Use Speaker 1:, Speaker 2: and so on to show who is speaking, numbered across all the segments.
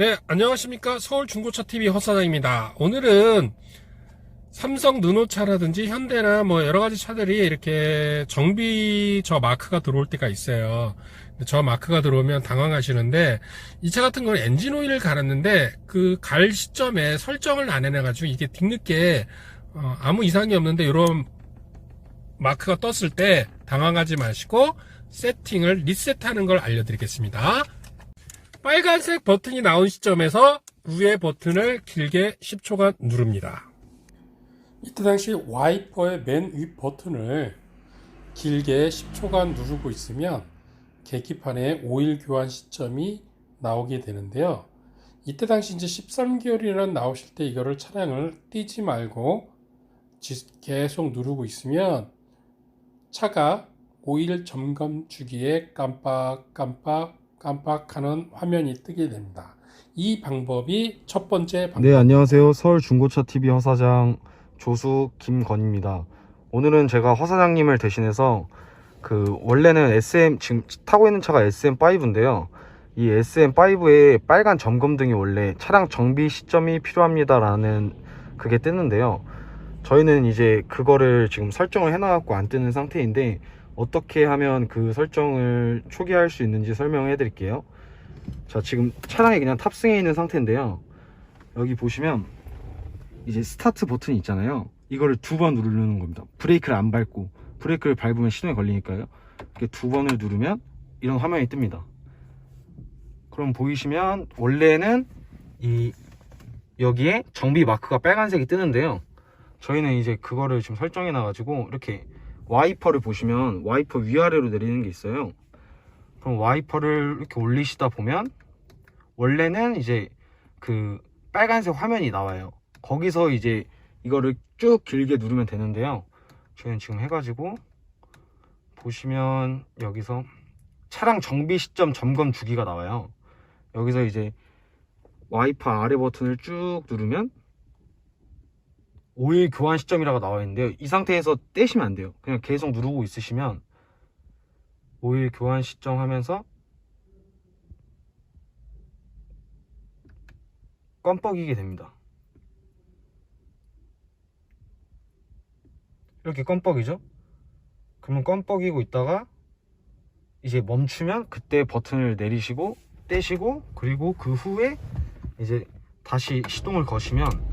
Speaker 1: 네, 안녕하십니까. 서울 중고차TV 허사장입니다. 오늘은 삼성 르노차라든지 현대나 뭐 여러 가지 차들이 이렇게 정비 저 마크가 들어올 때가 있어요. 저 마크가 들어오면 당황하시는데 이 차 같은 경우는 엔진 오일을 갈았는데 그 갈 시점에 설정을 안 해놔가지고 이게 뒤늦게 어, 아무 이상이 없는데 이런 마크가 떴을 때 당황하지 마시고 세팅을 리셋하는 걸 알려드리겠습니다. 빨간색 버튼이 나온 시점에서 위에 버튼을 길게 10초간 누릅니다. 이때 당시 와이퍼의 맨위 버튼을 길게 10초간 누르고 있으면 계기판에 오일 교환 시점이 나오게 되는데요. 이때 당시 이제 13개월이라는 나오실 때 이거를 차량을 띄지 말고 지- 계속 누르고 있으면 차가 오일 점검 주기에 깜빡깜빡 깜빡하는 화면이 뜨게 됩니다. 이 방법이 첫 번째 방법.
Speaker 2: 네, 안녕하세요. 서울 중고차 TV 허사장 조수 김건입니다. 오늘은 제가 허사장님을 대신해서 그 원래는 SM 지금 타고 있는 차가 SM5인데요. 이 SM5에 빨간 점검등이 원래 차량 정비 시점이 필요합니다라는 그게 뜨는데요. 저희는 이제 그거를 지금 설정을 해놔갖고 안 뜨는 상태인데 어떻게 하면 그 설정을 초기화할 수 있는지 설명해 드릴게요. 자, 지금 차량이 그냥 탑승해 있는 상태인데요. 여기 보시면 이제 스타트 버튼이 있잖아요. 이거를 두 번 누르는 겁니다. 브레이크를 안 밟고 브레이크를 밟으면 시동이 걸리니까요. 이렇게 두 번을 누르면 이런 화면이 뜹니다. 그럼 보이시면 원래는 이 여기에 정비 마크가 빨간색이 뜨는데요. 저희는 이제 그거를 지금 설정해 놔가지고 이렇게 와이퍼를 보시면 와이퍼 위아래로 내리는 게 있어요. 그럼 와이퍼를 이렇게 올리시다 보면 원래는 이제 그 빨간색 화면이 나와요. 거기서 이제 이거를 쭉 길게 누르면 되는데요. 저희는 지금 해가지고 보시면 여기서 차량 정비 시점 점검 주기가 나와요. 여기서 이제 와이퍼 아래 버튼을 쭉 누르면 오일 교환 시점이라고 나와 있는데요. 이 상태에서 떼시면 안 돼요. 그냥 계속 누르고 있으시면 오일 교환 시점 하면서 껌뻑이게 됩니다. 이렇게 껌뻑이죠? 그러면 껌뻑이고 있다가 이제 멈추면 그때 버튼을 내리시고 떼시고 그리고 그 후에 이제 다시 시동을 거시면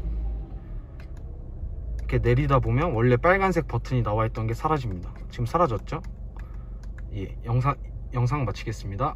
Speaker 2: 이렇게 내리다 보면 원래 빨간색 버튼이 나와 있던 게 사라집니다. 지금 사라졌죠? 예, 영상 영상 마치겠습니다.